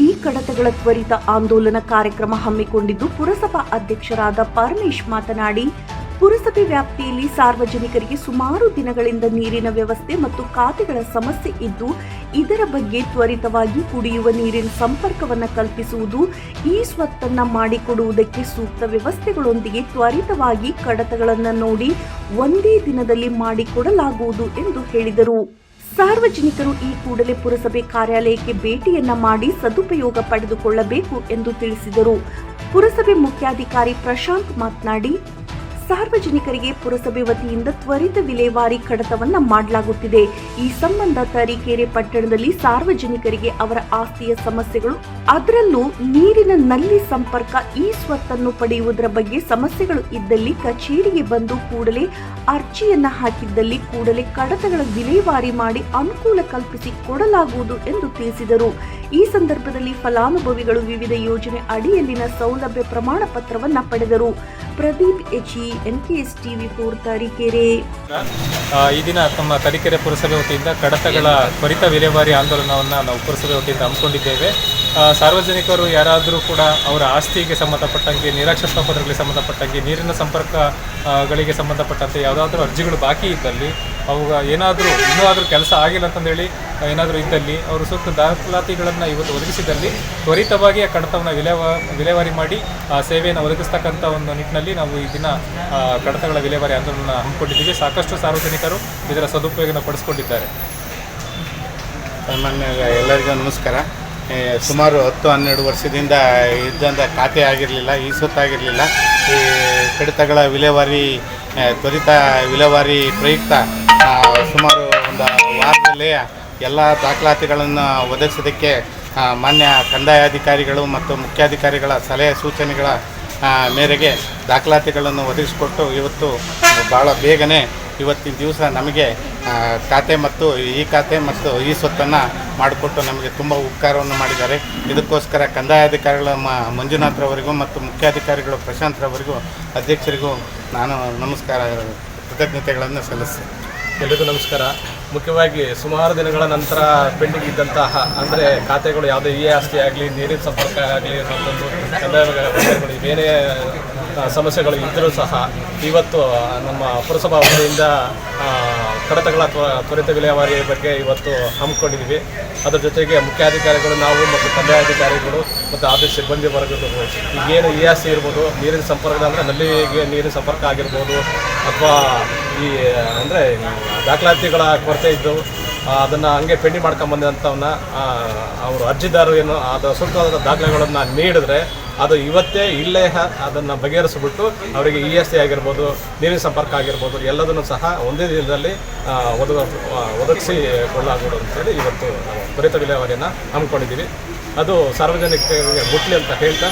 ಪುರಸಭೆಯಲ್ಲಿ ಕಡತಗಳ ತ್ವರಿತ ಆಂದೋಲನ ಕಾರ್ಯಕ್ರಮ ಹಮ್ಮಿಕೊಂಡಿದ್ದು ಪುರಸಭಾ ಅಧ್ಯಕ್ಷರಾದ ಪರಮೇಶ್ ಮಾತನಾಡಿ, ಪುರಸಭೆ ವ್ಯಾಪ್ತಿಯಲ್ಲಿ ಸಾರ್ವಜನಿಕರಿಗೆ ಸುಮಾರು ದಿನಗಳಿಂದ ನೀರಿನ ವ್ಯವಸ್ಥೆ ಮತ್ತು ಖಾತೆಗಳ ಸಮಸ್ಯೆ ಇದ್ದು, ಇದರ ಬಗ್ಗೆ ತ್ವರಿತವಾಗಿ ಕುಡಿಯುವ ನೀರಿನ ಸಂಪರ್ಕವನ್ನು ಕಲ್ಪಿಸುವುದು, ಈ ಸ್ವತ್ತನ್ನು ಮಾಡಿಕೊಡುವುದಕ್ಕೆ ಸೂಕ್ತ ವ್ಯವಸ್ಥೆಗಳೊಂದಿಗೆ ತ್ವರಿತವಾಗಿ ಕಡತಗಳನ್ನು ನೋಡಿ, ಒಂದೇ ದಿನದಲ್ಲಿ ಮಾಡಿಕೊಡಲಾಗುವುದು ಎಂದು ಹೇಳಿದರು. ಸಾರ್ವಜನಿಕರು ಈ ಕೂಡಲೇ ಪುರಸಭೆ ಕಾರ್ಯಾಲಯಕ್ಕೆ ಭೇಟಿಯನ್ನ ಮಾಡಿ ಸದುಪಯೋಗ ಪಡೆದುಕೊಳ್ಳಬೇಕು ಎಂದು ತಿಳಿಸಿದರು. ಪುರಸಭೆ ಮುಖ್ಯಾಧಿಕಾರಿ ಪ್ರಶಾಂತ್ ಮಾತನಾಡಿ ಸಾರ್ವಜನಿಕರಿಗೆ ಪುರಸಭೆ ವತಿಯಿಂದ ತ್ವರಿತ ವಿಲೇವಾರಿ ಕಡತವನ್ನ ಮಾಡಲಾಗುತ್ತಿದೆ. ಈ ಸಂಬಂಧ ತರೀಕೆರೆ ಪಟ್ಟಣದಲ್ಲಿ ಸಾರ್ವಜನಿಕರಿಗೆ ಅವರ ಆಸ್ತಿಯ ಸಮಸ್ಯೆಗಳು, ಅದರಲ್ಲೂ ನೀರಿನ ನಲ್ಲಿ ಸಂಪರ್ಕ, ಈ ಸ್ವತ್ತನ್ನು ಪಡೆಯುವುದರ ಬಗ್ಗೆ ಸಮಸ್ಯೆಗಳು ಇದ್ದಲ್ಲಿ ಕಚೇರಿಗೆ ಬಂದು ಕೂಡಲೇ ಅರ್ಜಿಯನ್ನ ಹಾಕಿದ್ದಲ್ಲಿ ಕೂಡಲೇ ಕಡತಗಳ ವಿಲೇವಾರಿ ಮಾಡಿ ಅನುಕೂಲ ಕಲ್ಪಿಸಿ ಕೊಡಲಾಗುವುದು ಎಂದು ತಿಳಿಸಿದರು. ಈ ಸಂದರ್ಭದಲ್ಲಿ ಫಲಾನುಭವಿಗಳು ವಿವಿಧ ಯೋಜನೆ ಅಡಿಯಲ್ಲಿನ ಸೌಲಭ್ಯ ಪ್ರಮಾಣ ಪತ್ರವನ್ನ ಪಡೆದರು. ಪ್ರದೀಪ್ ಎಚಿ ಎನ್ಕೆಎಸ್ ಟಿವಿ ಫೋರ್ ತರೀಕೆರೆ. ಈ ದಿನ ತಮ್ಮ ತರೀಕೆರೆ ಪುರಸಭೆ ವತಿಯಿಂದ ಕಡತಗಳ ತ್ವರಿತ ವಿಲೇವಾರಿ ಆಂದೋಲನವನ್ನು ನಾವು ಪುರಸಭೆ ವತಿಯಿಂದ ಹಮ್ಮಿಕೊಂಡಿದ್ದೇವೆ. ಸಾರ್ವಜನಿಕರು ಯಾರಾದರೂ ಕೂಡ ಅವರ ಆಸ್ತಿಗೆ ಸಂಬಂಧಪಟ್ಟಂಗೆ, ನಿರಾಕ್ಷಸ ಪತ್ರಗಳಿಗೆ ಸಂಬಂಧಪಟ್ಟಂಗೆ, ನೀರಿನ ಸಂಪರ್ಕಗಳಿಗೆ ಗಳಿಗೆ ಸಂಬಂಧಪಟ್ಟಂತೆ ಯಾವುದಾದ್ರೂ ಅರ್ಜಿಗಳು ಬಾಕಿ ಇದ್ದಲ್ಲಿ ಅವು ಏನಾದರೂ ಇನ್ನೂ ಆದರೂ ಕೆಲಸ ಆಗಿಲ್ಲ ಅಂತಂದೇಳಿ ಏನಾದರೂ ಇದ್ದಲ್ಲಿ ಅವರು ಸೂಕ್ತ ದಾಖಲಾತಿಗಳನ್ನು ಇವತ್ತು ಒದಗಿಸಿದಲ್ಲಿ ತ್ವರಿತವಾಗಿ ಆ ಕಡತವನ್ನು ವಿಲೇವಾ, ವಿಲೇವಾರಿ ಮಾಡಿ, ಆ ಸೇವೆಯನ್ನು ಒದಗಿಸ್ತಕ್ಕಂಥ ಒಂದು ನಿಟ್ಟಿನಲ್ಲಿ ನಾವು ಈ ದಿನ ಕಡತಗಳ ವಿಲೇವಾರಿ ಆಂದೋಲನ ಹಮ್ಮಿಕೊಂಡಿದ್ದೀವಿ. ಸಾಕಷ್ಟು ಸಾರ್ವಜನಿಕರು ಇದರ ಸದುಪಯೋಗನ ಪಡಿಸ್ಕೊಂಡಿದ್ದಾರೆ. ಎಲ್ಲರಿಗೂ ನಮಸ್ಕಾರ. ಸುಮಾರು ಹತ್ತು, ಹನ್ನೆರಡು ವರ್ಷದಿಂದ ಇದ್ದಂಥ ಖಾತೆ ಆಗಿರಲಿಲ್ಲ, ಈ ಸುತ್ತಾಗಿರಲಿಲ್ಲ ಈ ಕಡಿತಗಳ ವಿಲೇವಾರಿ ತ್ವರಿತ ವಿಲೇವಾರಿ ಪ್ರಯುಕ್ತ ಸುಮಾರು ಒಂದು ವಾರದಲ್ಲಿ ಎಲ್ಲ ದಾಖಲಾತಿಗಳನ್ನು ಒದಗಿಸೋದಕ್ಕೆ ಮಾನ್ಯ ಕಂದಾಯ ಅಧಿಕಾರಿಗಳು ಮತ್ತು ಮುಖ್ಯಾಧಿಕಾರಿಗಳ ಸಲಹೆ ಸೂಚನೆಗಳ ಮೇರೆಗೆ ದಾಖಲಾತಿಗಳನ್ನು ಒದಗಿಸಿಕೊಟ್ಟು ಇವತ್ತು ಭಾಳ ಬೇಗನೆ ಇವತ್ತಿನ ದಿವಸ ನಮಗೆ ಖಾತೆ ಮತ್ತು ಈ ಖಾತೆ ಮತ್ತು ಈ ಸ್ವತ್ತನ್ನು ಮಾಡಿಕೊಟ್ಟು ನಮಗೆ ತುಂಬ ಉಪಕಾರವನ್ನು ಮಾಡಿದ್ದಾರೆ. ಇದಕ್ಕೋಸ್ಕರ ಕಂದಾಯಾಧಿಕಾರಿಗಳ ಮ ಮಂಜುನಾಥ್ರವರಿಗೂ ಮತ್ತು ಮುಖ್ಯಾಧಿಕಾರಿಗಳು ಪ್ರಶಾಂತ್ರವರಿಗೂ ಅಧ್ಯಕ್ಷರಿಗೂ ನಾನು ನಮಸ್ಕಾರ, ಕೃತಜ್ಞತೆಗಳನ್ನು ಸಲ್ಲಿಸ್ತೇನೆ. ಎಲ್ರಿಗೂ ನಮಸ್ಕಾರ. ಮುಖ್ಯವಾಗಿ ಸುಮಾರು ದಿನಗಳ ನಂತರ ಪೆಂಡಿಂಗ್ ಇದ್ದಂತಹ, ಅಂದರೆ ಖಾತೆಗಳು ಯಾವುದೇ ಇ ಆಸ್ತಿ ಆಗಲಿ ನೀರಿನ ಸಂಪರ್ಕ ಆಗಲಿ ಮತ್ತೊಂದು ಕಂದಾಯ ಬೇರೆ ಸಮಸ್ಯೆಗಳು ಇದ್ದರೂ ಸಹ ಇವತ್ತು ನಮ್ಮ ಪುರಸಭಾ ವತಿಯಿಂದ ಕಡತಗಳ ತ್ವರಿತ ವಿಲೇವಾರಿ ಬಗ್ಗೆ ಇವತ್ತು ಹಮ್ಮಿಕೊಂಡಿದ್ದೀವಿ. ಅದರ ಜೊತೆಗೆ ಮುಖ್ಯಾಧಿಕಾರಿಗಳು ನಾವು ಮತ್ತು ಕಂದಾಯಾಧಿಕಾರಿಗಳು ಮತ್ತು ಆಫೀಸ್ ಸಿಬ್ಬಂದಿ ವರ್ಗದವರು ಈಗೇನು ಇ ಆಸ್ತಿ ಇರ್ಬೋದು, ನೀರಿನ ಸಂಪರ್ಕ ಅಂದರೆ ನಲ್ಲಿಗೆ ನೀರಿನ ಸಂಪರ್ಕ ಆಗಿರ್ಬೋದು, ಅಥವಾ ಈ, ಅಂದರೆ ದಾಖಲಾತಿಗಳ ಕೊರತೆ ಇದ್ದು ಅದನ್ನು ಹಂಗೆ ಪೆಂಡಿಂಗ್ ಮಾಡ್ಕೊಂಬಂದಂಥವನ್ನ ಅವರು ಅರ್ಜಿದಾರರು ಏನು ಅದು ಸೂಕ್ತವಾದ ದಾಖಲೆಗಳನ್ನು ನೀಡಿದ್ರೆ ಅದು ಇವತ್ತೇ ಇಲ್ಲೇ ಅದನ್ನು ಬಗೆಹರಿಸ್ಬಿಟ್ಟು ಅವರಿಗೆ ಇ ಎಸ್ ಸಿ ಆಗಿರ್ಬೋದು, ನೀರಿನ ಸಂಪರ್ಕ ಆಗಿರ್ಬೋದು, ಎಲ್ಲದನ್ನು ಸಹ ಒಂದೇ ದಿನದಲ್ಲಿ ಒದಗ ಒದಗಿಸಿ ಅಂತೇಳಿ ಇವತ್ತು ತ್ವರಿತ ವಿಲೇವಾರಿಯನ್ನು ಹಮ್ಮಿಕೊಂಡಿದ್ದೀವಿ ಅದು ಸಾರ್ವಜನಿಕರಿಗೆ ಮುಟ್ಲಿ ಅಂತ ಹೇಳ್ತಾ